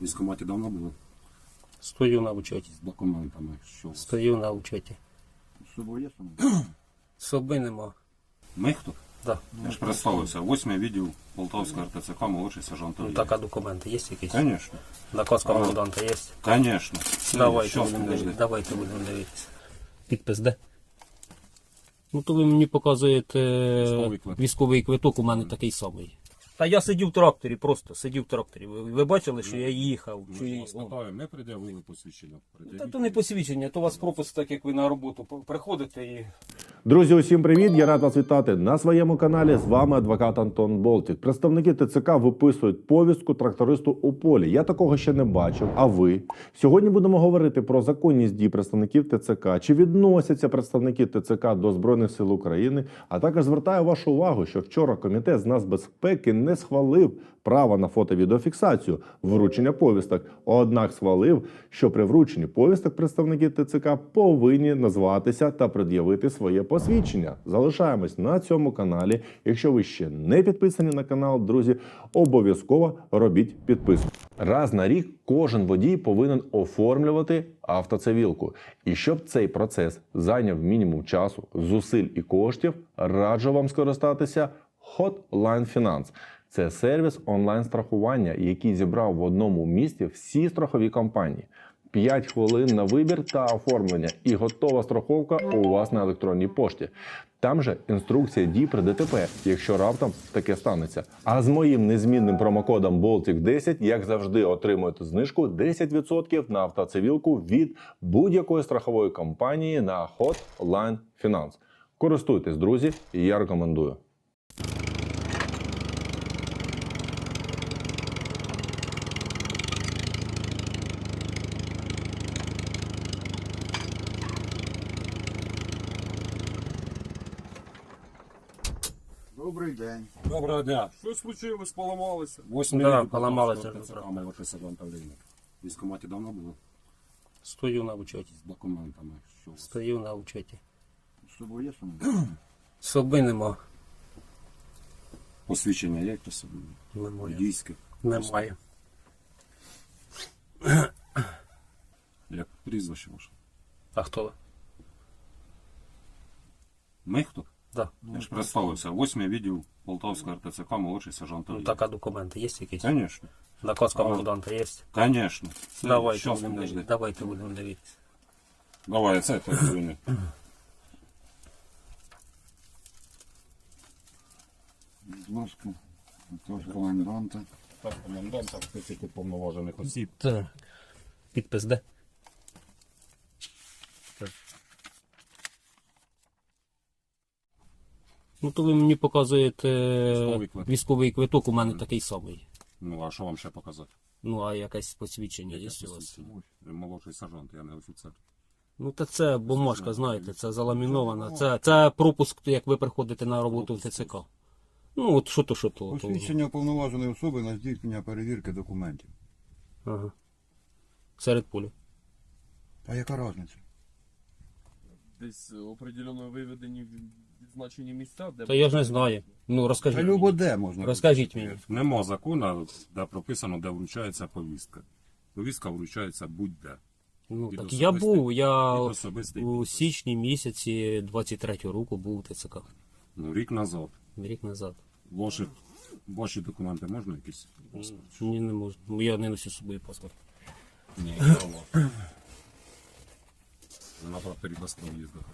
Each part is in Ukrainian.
В військкоматі давно було Стою на учеті. з документами. Що? Стою на учеті. З собою є що-небудь? Соби нема. Ми хто? Да. Я ж представився. Восьмий відділ Полтавського РТЦК, молодший сержант Ну, Олій. так, а документи є якісь? Конечно. Наказ коменданта є? Конечно. Давайте Щас, будемо подожди. дивитися. Давайте будемо дивитися. Підпис де? Ну то ви мені показуєте Військовий квиток. військовий квиток, у мене такий самий. Та я сидів в тракторі, просто сидів в тракторі. Ви, ви бачили, що я їхав? Чи... Ми вас питаємо, ми пред'явили посвідчення. Та то не посвідчення, то у вас пропуск, так як ви на роботу приходите і Друзі, усім привіт! Я рад вас вітати на своєму каналі. З вами адвокат Антон Болтік. Представники ТЦК виписують повістку трактористу у полі. Я такого ще не бачив. А ви сьогодні будемо говорити про законність дій представників ТЦК. Чи відносяться представники ТЦК до збройних сил України? А також звертаю вашу увагу, що вчора комітет з нацбезпеки не схвалив право на фото-відеофіксацію вручення повісток. Однак схвалив, що при врученні повісток представники ТЦК повинні назватися та пред'явити своє посвідчення. Залишаємось на цьому каналі. Якщо ви ще не підписані на канал, друзі, обов'язково робіть підписку. Раз на рік кожен водій повинен оформлювати автоцивілку. І щоб цей процес зайняв мінімум часу, зусиль і коштів, раджу вам скористатися Hotline Finance. Це сервіс онлайн-страхування, який зібрав в одному місті всі страхові компанії. 5 хвилин на вибір та оформлення, і готова страховка у вас на електронній пошті. Там же інструкція дій при ДТП, якщо раптом таке станеться. А з моїм незмінним промокодом Baltic 10 як завжди, отримуєте знижку 10% на автоцивілку від будь-якої страхової компанії на Hotline Finance. Користуйтесь, друзі, і я рекомендую. День. Доброго дня. Що случилось, поламалося? Восьмий Да, відділ поламалося. Полтавського РТЦК, молодший сержант Олій. В військкоматі давно було стою на учеті. з документами. Що у вас? Стою на учеті. З собою є що-небудь? Соби нема. Посвідчення є хто собі? Немає. Водійське. Немає. Як прізвище ваше? А хто ви? Ми хто? Да. Я ж представився. Восьмий відділ Полтавського РТЦК, молодший сержант Ну так, а документи є якісь? Конечно. Наказ коменданта є? Конечно. Давайте Щас, будемо подожди. дивитися. Давайте будемо дивитися. Давай, це позвони. Будь ласка, тож коменданта. Так, комендант, так, список уповноважених осіб. Так. Підпис де? Ну то ви мені показуєте Військовий квиток. військовий квиток, у мене такий самий. Ну, а що вам ще показати? Ну, а якесь посвідчення є Яке у вас? посвідчення? Молодший сержант, я не офіцер. Ну, та це бумажка, знаєте, це заламінована. Це, це пропуск, як ви приходите на роботу в ТЦК. Ну, от що то, що то. то. Посвідчення уповноваженої особи на здійснення перевірки документів. Ага. Серед поля. А яка різниця? Десь определено виведені відзначені місця, де Та я ж не знаю. Ну, розкажіть. любо мені. де можна. Розкажіть мені. Нема закону, де прописано, де вручається повістка. Повістка вручається будь-де. Ну, Від так я був, я у січні місяці 23-го року був у ТЦК. Ну, рік назад. Рік назад. Ваші, ваші документи можна якісь? Ні, не можу. Ну, Я не носю з собою паспорт. Ні. На тракторі без їздити.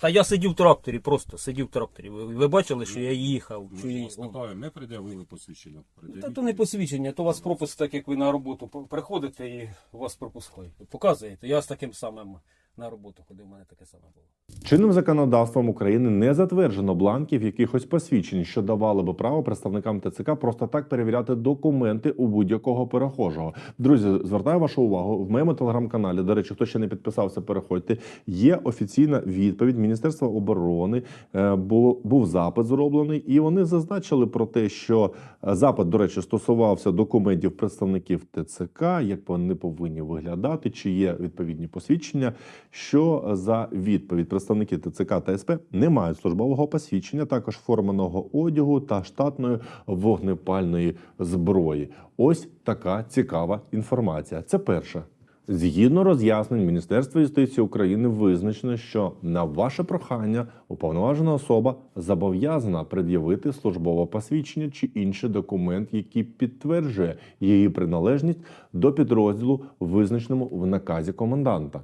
Та я сидів в тракторі, просто сидів в тракторі. Ви, ви бачили, що я їхав? Чи... Ми вас питаємо, ми пред'явили посвідчення. Та то не посвідчення, то у вас пропуск, так як ви на роботу приходите і вас пропускають. Показуєте. Я з таким самим на роботу ходив, у мене таке саме було. Чинним законодавством України не затверджено бланків якихось посвідчень, що давали би право представникам ТЦК просто так перевіряти документи у будь-якого перехожого. Друзі, звертаю вашу увагу в моєму телеграм-каналі. До речі, хто ще не підписався, переходьте. Є офіційна відповідь Міністерства оборони. Е, Був, був запит зроблений, і вони зазначили про те, що е, запит, до речі, стосувався документів представників ТЦК, як вони повинні виглядати, чи є відповідні посвідчення. Що за відповідь представники ТЦК та СП не мають службового посвідчення, також форменого одягу та штатної вогнепальної зброї. Ось така цікава інформація. Це перше. Згідно роз'яснень Міністерства юстиції України визначено, що на ваше прохання уповноважена особа зобов'язана пред'явити службове посвідчення чи інший документ, який підтверджує її приналежність до підрозділу, визначеному в наказі коменданта.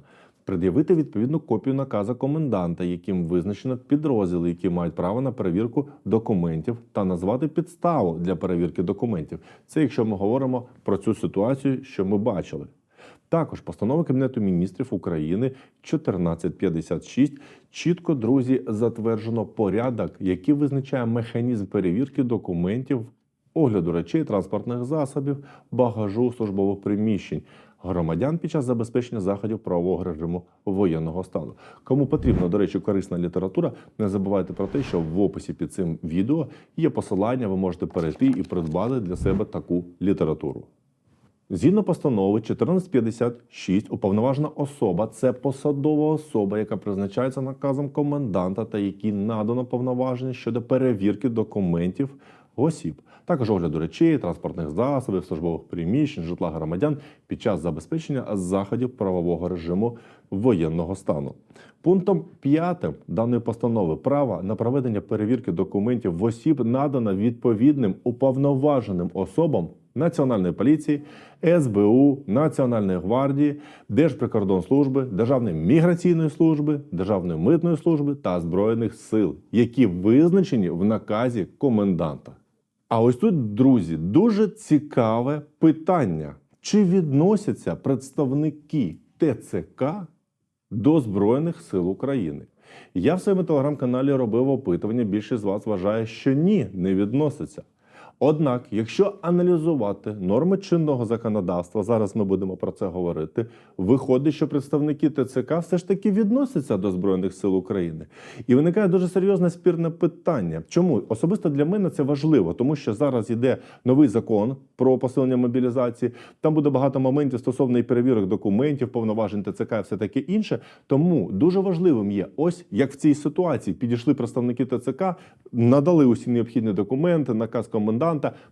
Пред'явити відповідну копію наказу коменданта, яким визначено підрозділи, які мають право на перевірку документів, та назвати підставу для перевірки документів. Це якщо ми говоримо про цю ситуацію, що ми бачили. Також постанова Кабінету міністрів України 1456 чітко, друзі, затверджено порядок, який визначає механізм перевірки документів, огляду речей, транспортних засобів, багажу службових приміщень громадян під час забезпечення заходів правового режиму воєнного стану. Кому потрібна, до речі, корисна література, не забувайте про те, що в описі під цим відео є посилання, ви можете перейти і придбати для себе таку літературу. Згідно постанови 1456, уповноважена особа це посадова особа, яка призначається наказом коменданта та якій надано повноваження щодо перевірки документів осіб, також огляду речей, транспортних засобів, службових приміщень, житла громадян під час забезпечення заходів правового режиму воєнного стану. Пунктом 5 даної постанови право на проведення перевірки документів в осіб надано відповідним уповноваженим особам Національної поліції, СБУ, Національної гвардії, Держприкордонслужби, Державної міграційної служби, Державної митної служби та Збройних сил, які визначені в наказі коменданта. А ось тут, друзі, дуже цікаве питання: чи відносяться представники ТЦК до Збройних сил України? Я в своєму телеграм-каналі робив опитування. Більшість з вас вважає, що ні, не відноситься. Однак, якщо аналізувати норми чинного законодавства, зараз ми будемо про це говорити. Виходить, що представники ТЦК все ж таки відносяться до Збройних сил України. І виникає дуже серйозне спірне питання. Чому особисто для мене це важливо, тому що зараз йде новий закон про посилення мобілізації. Там буде багато моментів стосовно і перевірок документів, повноважень ТЦК і все таке інше. Тому дуже важливим є ось як в цій ситуації підійшли представники ТЦК, надали усі необхідні документи, наказ коменданта.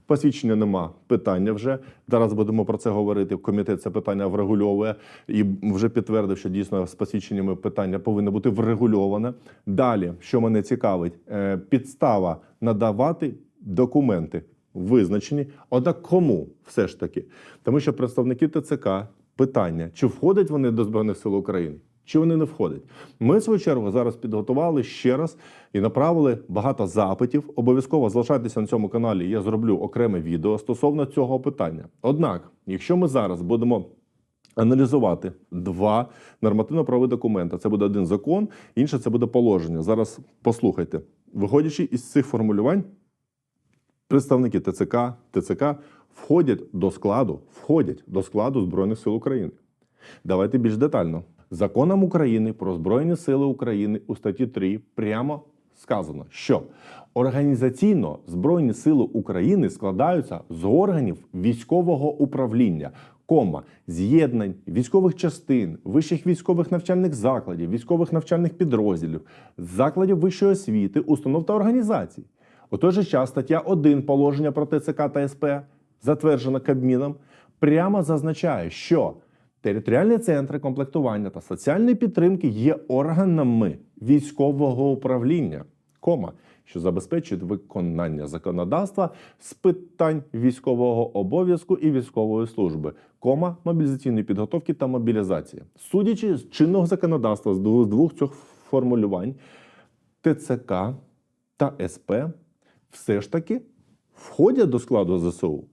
Посвідчення нема. Питання вже зараз будемо про це говорити. Комітет це питання врегульовує і вже підтвердив, що дійсно з посвідченнями питання повинно бути врегульоване. Далі, що мене цікавить, е, підстава надавати документи визначені. Однак кому все ж таки? Тому що представники ТЦК питання, чи входять вони до Збройних сил України? Чи вони не входять? Ми в свою чергу зараз підготували ще раз і направили багато запитів. Обов'язково залишайтеся на цьому каналі. Я зроблю окреме відео стосовно цього питання. Однак, якщо ми зараз будемо аналізувати два нормативно-правові документи, це буде один закон, інше це буде положення. Зараз послухайте, виходячи із цих формулювань, представники ТЦК, ТЦК входять до складу, входять до складу Збройних сил України. Давайте більш детально. Законом України про Збройні Сили України у статті 3 прямо сказано, що організаційно Збройні Сили України складаються з органів військового управління, кома, з'єднань, військових частин, вищих військових навчальних закладів, військових навчальних підрозділів, закладів вищої освіти, установ та організацій. У той же час стаття 1 положення про ТЦК та СП, затверджена Кабміном, прямо зазначає, що територіальні центри комплектування та соціальної підтримки є органами військового управління, кома, що забезпечують виконання законодавства з питань військового обов'язку і військової служби, кома мобілізаційної підготовки та мобілізації. Судячи з чинного законодавства з двох цих формулювань, ТЦК та СП все ж таки входять до складу ЗСУ.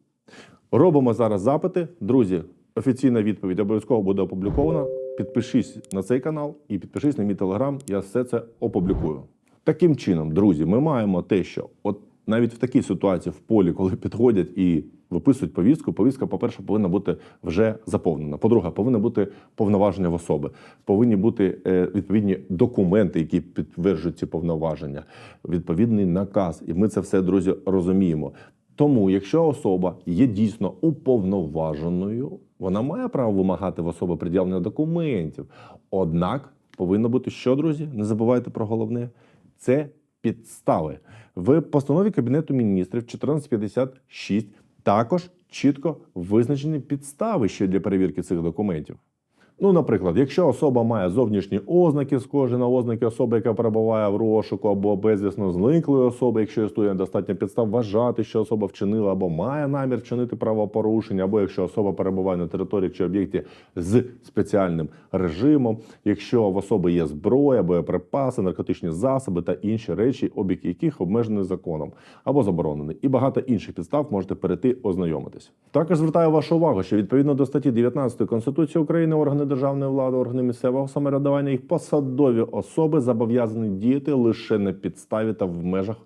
Робимо зараз запити. Друзі, офіційна відповідь обов'язково буде опублікована. підпишись на цей канал і підпишись на мій телеграм. Я все це опублікую. Таким чином, друзі, ми маємо те, що от навіть в такій ситуації в полі, коли підходять і виписують повістку, повістка, по-перше, повинна бути вже заповнена. По-друге, повинна бути повноваження в особи, повинні бути е, відповідні документи, які підтверджують ці повноваження, відповідний наказ. І ми це все, друзі, розуміємо. Тому, якщо особа є дійсно уповноваженою, вона має право вимагати в особи пред'явлення документів. Однак повинно бути що, друзі? Не забувайте про головне це підстави. В постанові Кабінету міністрів 1456 також чітко визначені підстави ще для перевірки цих документів. Ну, наприклад, якщо особа має зовнішні ознаки, схожі на ознаки особи, яка перебуває в розшуку або безвісно зниклої особи, якщо існує достатньо підстав вважати, що особа вчинила або має намір вчинити правопорушення, або якщо особа перебуває на території чи об'єкті з спеціальним режимом, якщо в особи є зброя, боєприпаси, наркотичні засоби та інші речі, обіг яких обмежений законом або заборонений, і багато інших підстав можете перейти ознайомитись. Також звертаю вашу увагу, що відповідно до статті 19 Конституції України органи державної влади, органи місцевого самоврядування, і посадові особи зобов'язані діяти лише на підставі та в межах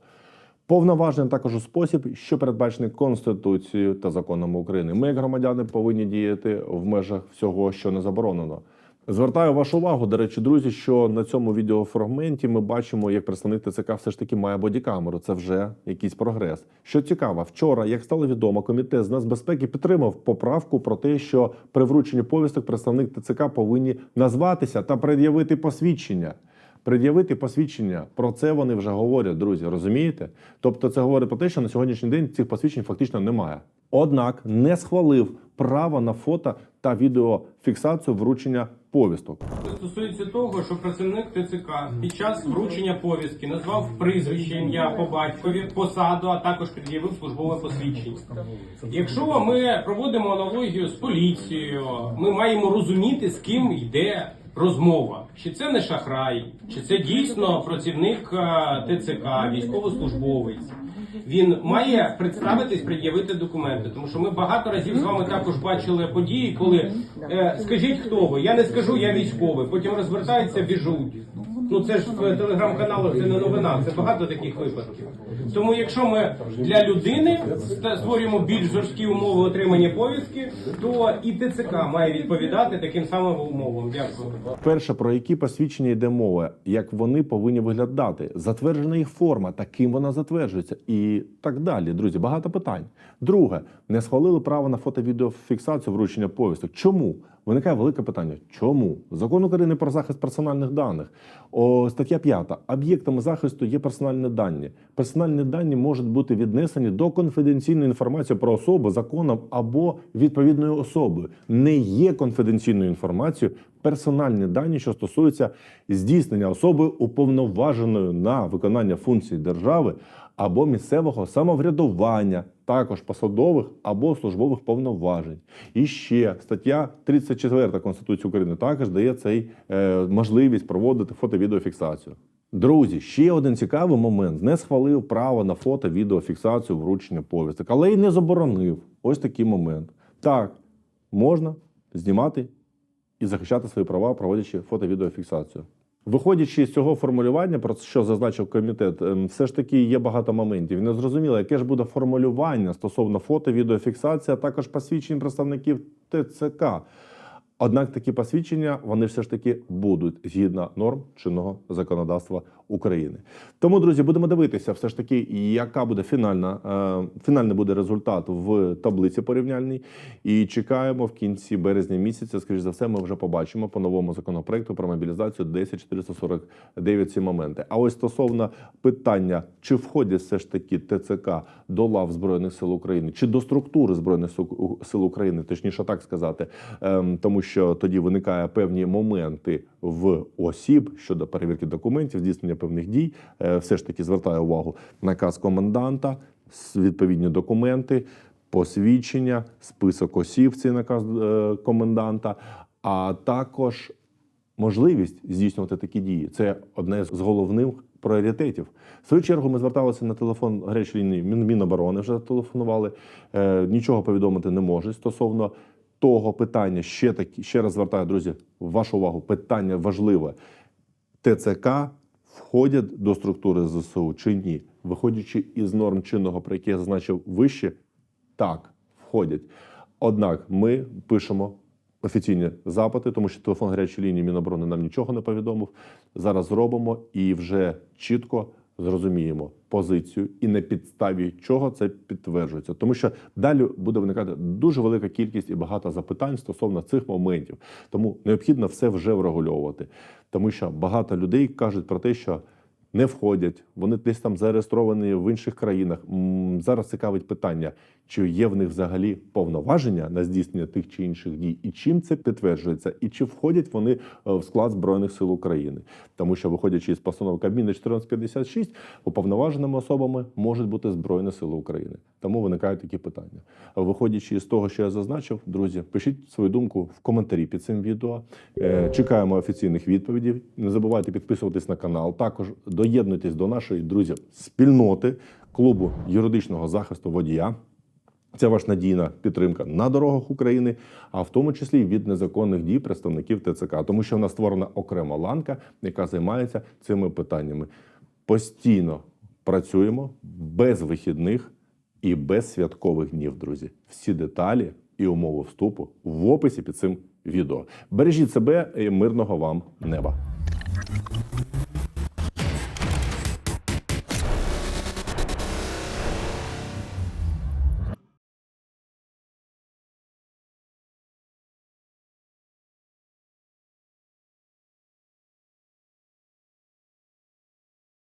повноважень також у спосіб, що передбачений Конституцією та законами України. Ми, як громадяни, повинні діяти в межах всього, що не заборонено. Звертаю вашу увагу, до речі, друзі, що на цьому відеофрагменті ми бачимо, як представник ТЦК все ж таки має бодікамеру. Це вже якийсь прогрес. Що цікаво, вчора, як стало відомо, комітет з нацбезпеки підтримав поправку про те, що при врученні повісток представник ТЦК повинні назватися та пред'явити посвідчення. Пред'явити посвідчення про це вони вже говорять, друзі. Розумієте? Тобто, це говорить про те, що на сьогоднішній день цих посвідчень фактично немає. Однак не схвалив право на фото та відеофіксацію вручення повісток. Стосується того, що працівник ТЦК під час вручення повістки назвав прізвище, ім'я по батькові, посаду, а також пред'явив службове посвідчення. Якщо ми проводимо аналогію з поліцією, ми маємо розуміти, з ким йде розмова. Чи це не шахрай, чи це дійсно працівник е, ТЦК, військовослужбовець. Він має представитись, пред'явити документи, тому що ми багато разів з вами також бачили події, коли е, скажіть, хто ви? Я не скажу, я військовий. Потім розвертаються, біжуть. Ну це ж в телеграм-каналах це не новина, це багато таких випадків. Тому, якщо ми для людини створюємо більш жорсткі умови отримання повістки, то і ТЦК має відповідати таким самим умовам. Дякую. Перше, про які посвідчення йде мова, як вони повинні виглядати, затверджена їх форма, таким вона затверджується, і так далі. Друзі, багато питань. Друге, не схвалили право на фото-відеофіксацію вручення повісток. Чому? Виникає велике питання. Чому? Закон України про захист персональних даних. О, стаття 5. Об'єктами захисту є персональні дані. Персональні дані можуть бути віднесені до конфіденційної інформації про особу законом або відповідною особою. Не є конфіденційною інформацією персональні дані, що стосуються здійснення особи уповноваженою на виконання функцій держави або місцевого самоврядування, також посадових або службових повноважень. І ще стаття 34 Конституції України також дає цей е, можливість проводити фото-відеофіксацію. Друзі, ще один цікавий момент: не схвалив право на фото, відеофіксацію вручення повісток, але й не заборонив. Ось такий момент. Так, можна знімати і захищати свої права, проводячи фото-відеофіксацію. Виходячи з цього формулювання, про що зазначив комітет, ем, все ж таки є багато моментів. Не зрозуміло, яке ж буде формулювання стосовно фото, відеофіксації, а також посвідчень представників ТЦК. Однак такі посвідчення вони все ж таки будуть згідно норм чинного законодавства України. Тому, друзі, будемо дивитися, все ж таки, яка буде фінальна, е, фінальний буде результат в таблиці порівняльній. І чекаємо в кінці березня місяця. Скоріш за все, ми вже побачимо по новому законопроекту про мобілізацію 10449 ці моменти. А ось стосовно питання, чи входять все ж таки ТЦК до лав збройних сил України, чи до структури збройних Сил- сил України, точніше так сказати, ем, тому що тоді виникає певні моменти в осіб щодо перевірки документів, здійснення певних дій. Е, Все ж таки звертаю увагу наказ коменданта, відповідні документи, посвідчення, список осіб, цей наказ е, коменданта, а також можливість здійснювати такі дії. Це одне з головних пріоритетів. В свою чергу ми зверталися на телефон гарячої Міноборони, вже телефонували. Е, нічого повідомити не можуть стосовно того питання ще такі, ще раз звертаю, друзі, вашу увагу. Питання важливе. ТЦК входять до структури ЗСУ чи ні? Виходячи із норм чинного, про які я зазначив вище, так, входять. Однак ми пишемо офіційні запити, тому що телефон гарячої лінії Міноборони нам нічого не повідомив. Зараз зробимо і вже чітко зрозуміємо позицію і на підставі чого це підтверджується. Тому що далі буде виникати дуже велика кількість і багато запитань стосовно цих моментів. Тому необхідно все вже врегульовувати. Тому що багато людей кажуть про те, що не входять, вони десь там зареєстровані в інших країнах. Зараз цікавить питання, чи є в них взагалі повноваження на здійснення тих чи інших дій, і чим це підтверджується, і чи входять вони е, в склад збройних сил України, тому що виходячи із постанови Кабміну 1456, уповноваженими особами можуть бути збройні сили України. Тому виникають такі питання. Виходячи із того, що я зазначив, друзі, пишіть свою думку в коментарі під цим відео. Е, Чекаємо офіційних відповідей. Не забувайте підписуватись на канал. Також доєднуйтесь до нашої друзі спільноти клубу юридичного захисту водія. Це ваша надійна підтримка на дорогах України, а в тому числі від незаконних дій представників ТЦК, тому що в нас створена окрема ланка, яка займається цими питаннями. Постійно працюємо без вихідних і без святкових днів, друзі. Всі деталі і умови вступу в описі під цим відео. Бережіть себе і мирного вам неба.